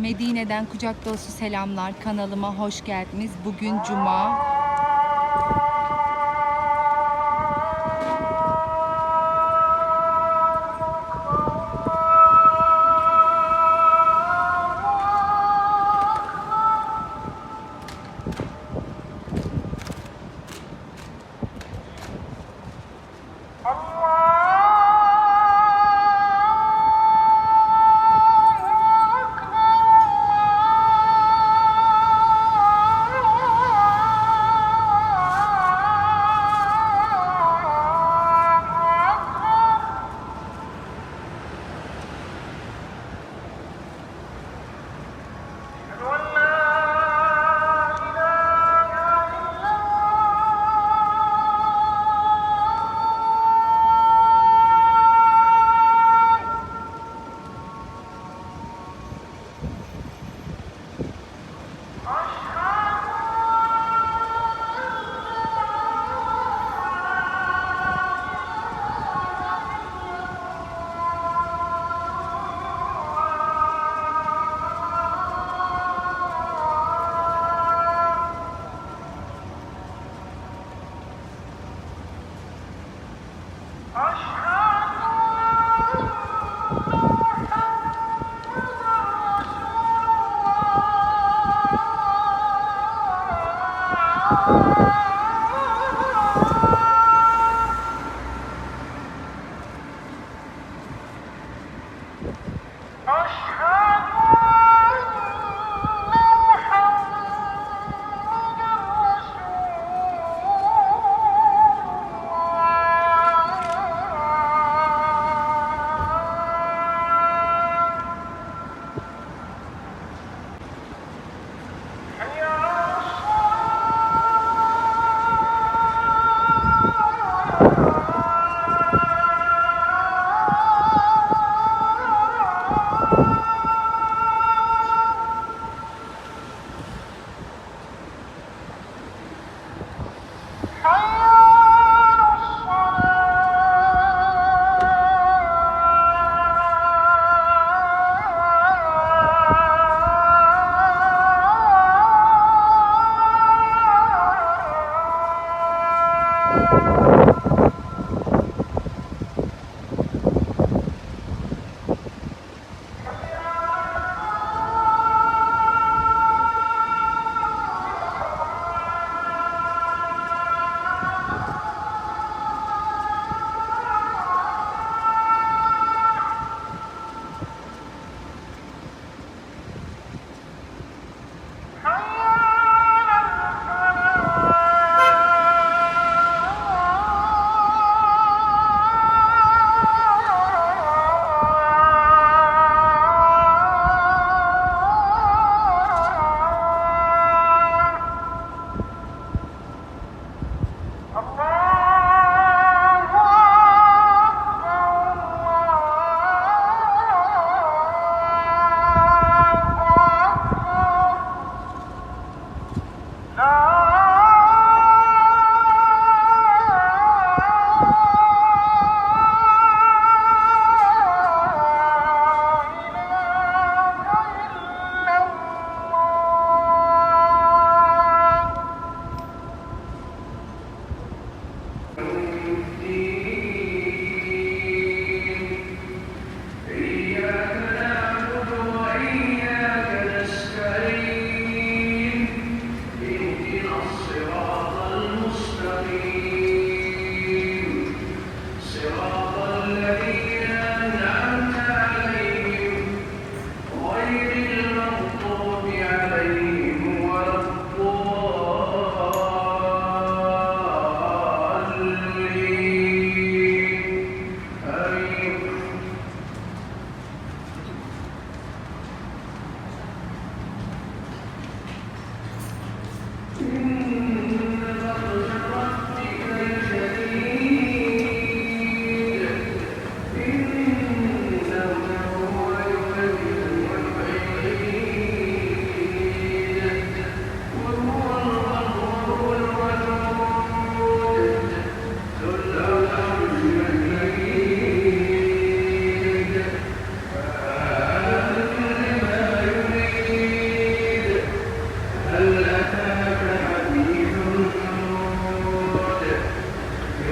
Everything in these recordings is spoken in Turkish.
Medine'den kucak dolusu selamlar. Kanalıma hoş geldiniz. Bugün Cuma.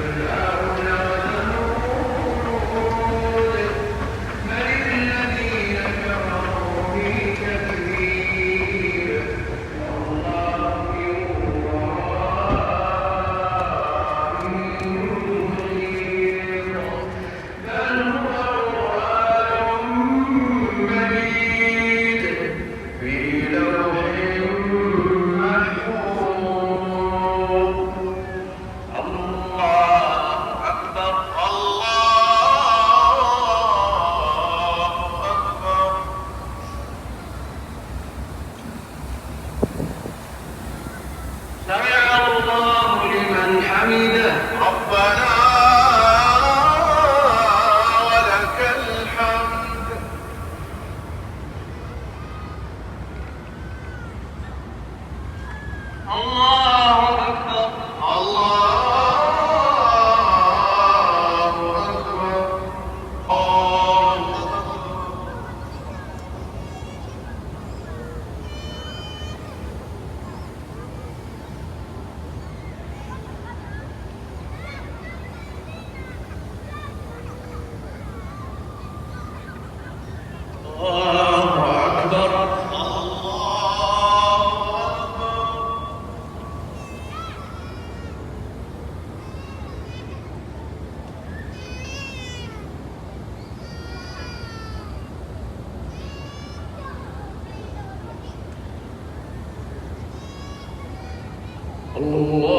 Thank. ربنا الله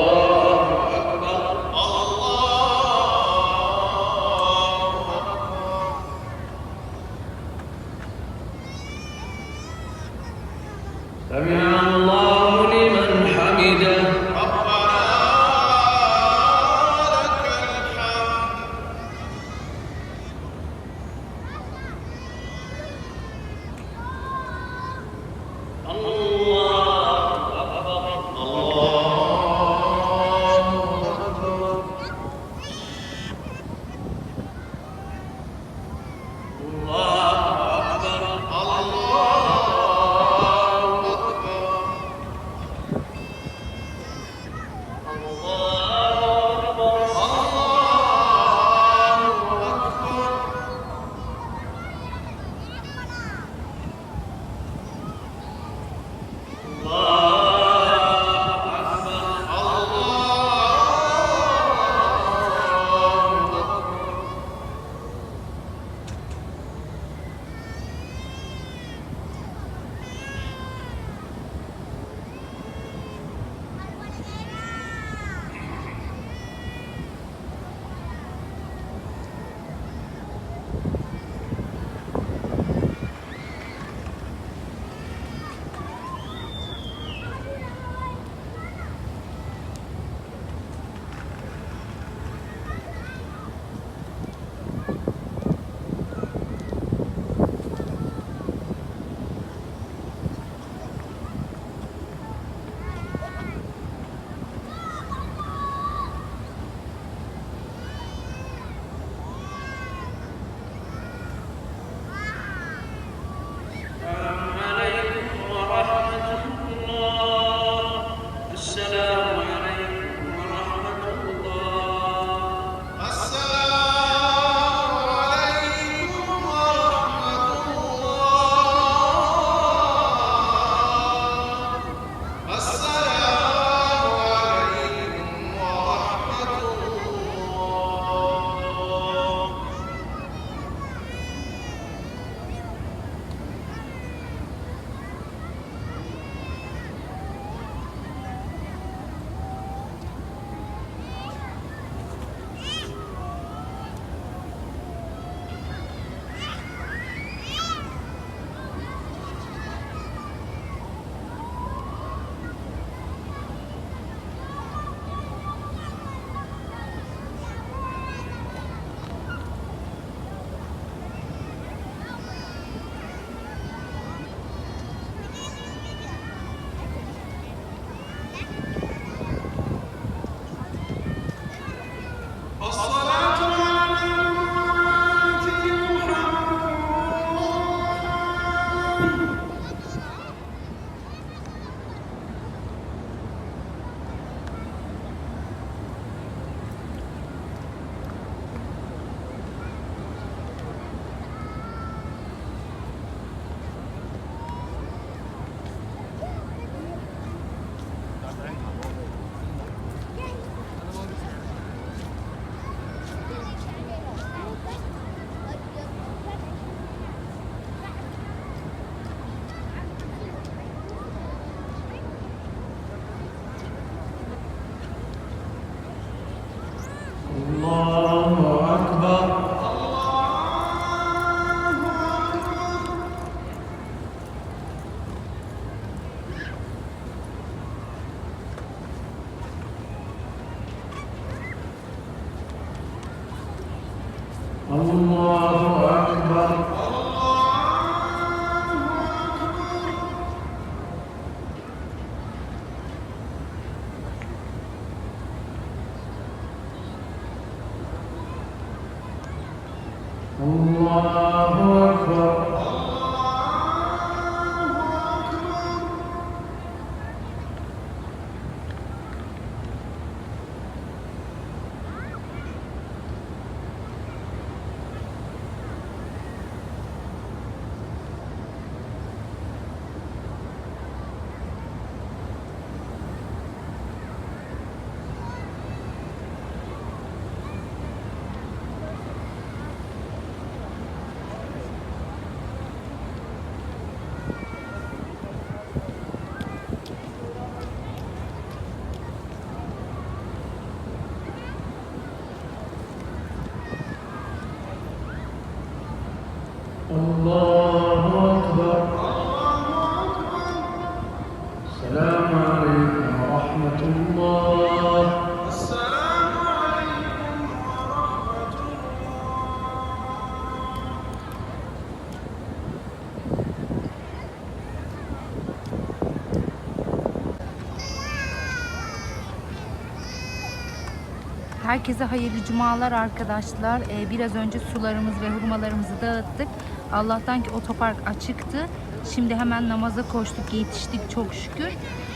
herkese hayırlı cumalar arkadaşlar. Ee, biraz önce sularımız ve hurmalarımızı dağıttık. Allah'tan ki otopark açıktı. Şimdi hemen namaza koştuk, yetiştik çok şükür.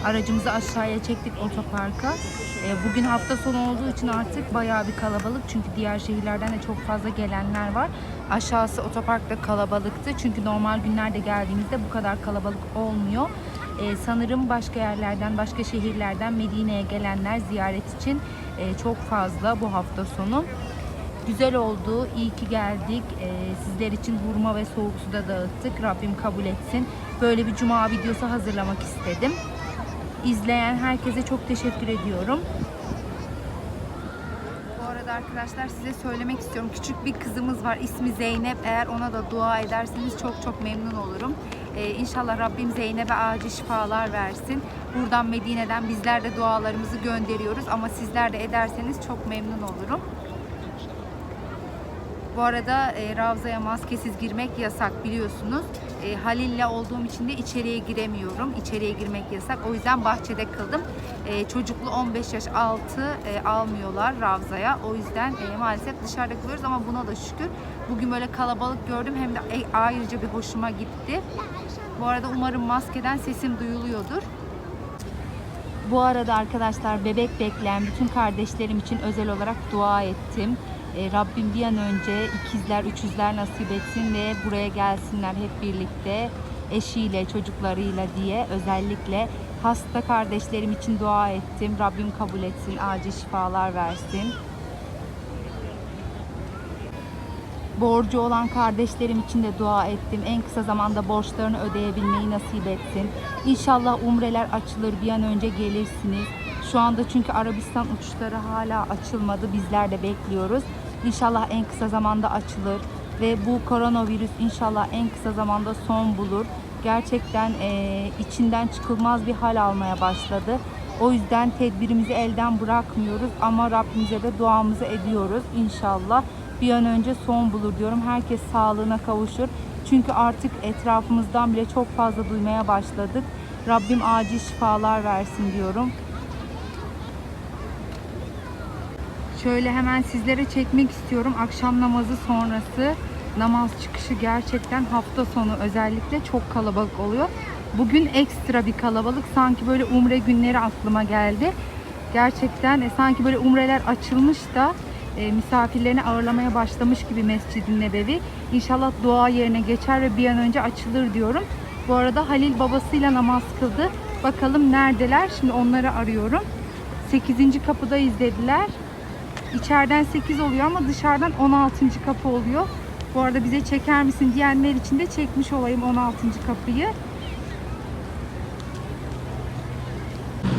Aracımızı aşağıya çektik otoparka. Ee, bugün hafta sonu olduğu için artık bayağı bir kalabalık. Çünkü diğer şehirlerden de çok fazla gelenler var. Aşağısı otoparkta kalabalıktı. Çünkü normal günlerde geldiğimizde bu kadar kalabalık olmuyor. Ee, sanırım başka yerlerden, başka şehirlerden Medine'ye gelenler ziyaret için e, çok fazla bu hafta sonu. Güzel oldu, iyi ki geldik. Ee, sizler için hurma ve soğuk su da dağıttık. Rabbim kabul etsin. Böyle bir cuma videosu hazırlamak istedim. İzleyen herkese çok teşekkür ediyorum. Arkadaşlar size söylemek istiyorum. Küçük bir kızımız var. İsmi Zeynep. Eğer ona da dua ederseniz çok çok memnun olurum. Ee, inşallah Rabbim Zeynep'e acil şifalar versin. Buradan Medine'den bizler de dualarımızı gönderiyoruz. Ama sizler de ederseniz çok memnun olurum. Bu arada e, Ravza'ya maskesiz girmek yasak biliyorsunuz. E, Halil'le olduğum için de içeriye giremiyorum. İçeriye girmek yasak. O yüzden bahçede kıldım. E, çocuklu 15 yaş altı e, almıyorlar Ravza'ya. O yüzden e, maalesef dışarıda kılıyoruz ama buna da şükür. Bugün böyle kalabalık gördüm hem de e, ayrıca bir hoşuma gitti. Bu arada umarım maskeden sesim duyuluyordur. Bu arada arkadaşlar bebek bekleyen bütün kardeşlerim için özel olarak dua ettim. E, Rabbim bir an önce ikizler, üçüzler nasip etsin ve buraya gelsinler hep birlikte eşiyle, çocuklarıyla diye özellikle hasta kardeşlerim için dua ettim. Rabbim kabul etsin, acil şifalar versin. borcu olan kardeşlerim için de dua ettim. En kısa zamanda borçlarını ödeyebilmeyi nasip etsin. İnşallah umreler açılır, bir an önce gelirsiniz. Şu anda çünkü Arabistan uçuşları hala açılmadı. Bizler de bekliyoruz. İnşallah en kısa zamanda açılır ve bu koronavirüs inşallah en kısa zamanda son bulur. Gerçekten eee, içinden çıkılmaz bir hal almaya başladı. O yüzden tedbirimizi elden bırakmıyoruz ama Rabbimize de duamızı ediyoruz inşallah. Bir an önce son bulur diyorum. Herkes sağlığına kavuşur. Çünkü artık etrafımızdan bile çok fazla duymaya başladık. Rabbim acil şifalar versin diyorum. Şöyle hemen sizlere çekmek istiyorum. Akşam namazı sonrası namaz çıkışı gerçekten hafta sonu özellikle çok kalabalık oluyor. Bugün ekstra bir kalabalık. Sanki böyle umre günleri aklıma geldi. Gerçekten e, sanki böyle umreler açılmış da e, misafirlerini ağırlamaya başlamış gibi Mescid-i Nebevi. İnşallah dua yerine geçer ve bir an önce açılır diyorum. Bu arada Halil babasıyla namaz kıldı. Bakalım neredeler? Şimdi onları arıyorum. 8. kapıda izlediler. İçeriden 8 oluyor ama dışarıdan 16. kapı oluyor. Bu arada bize çeker misin diyenler için de çekmiş olayım 16. kapıyı.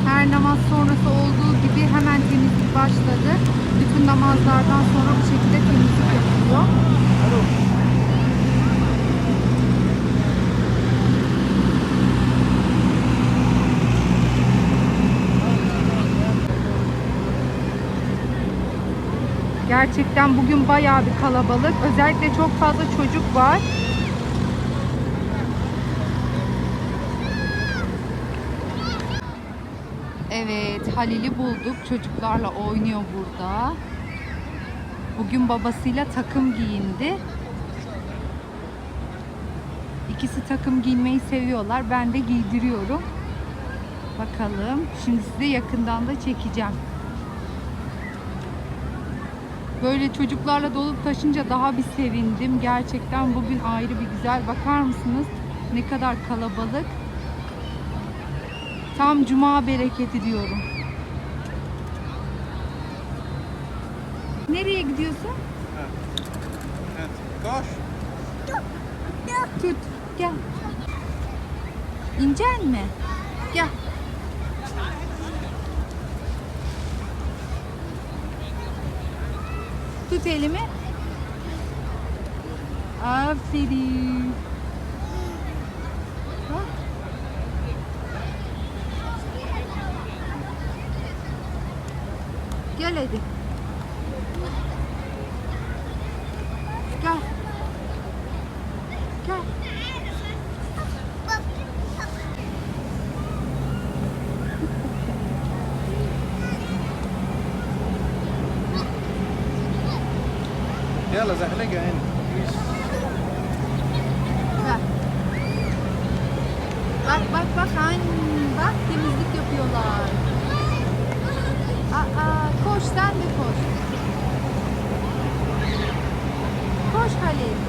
Her namaz sonrası olduğu gibi hemen temizlik başladı. Bütün namazlardan sonra bu şekilde temizlik yapılıyor. Gerçekten bugün bayağı bir kalabalık. Özellikle çok fazla çocuk var. Evet, Halil'i bulduk. Çocuklarla oynuyor burada. Bugün babasıyla takım giyindi. İkisi takım giymeyi seviyorlar. Ben de giydiriyorum. Bakalım. Şimdi size yakından da çekeceğim. Böyle çocuklarla dolup taşınca daha bir sevindim. Gerçekten bugün ayrı bir güzel. Bakar mısınız? Ne kadar kalabalık. Tam cuma bereketi diyorum. Nereye gidiyorsun? Evet. Koş. Tut. Gel. İncen mi? Gel. Tut elimi. Aferin. Bak. Gel hadi. Koş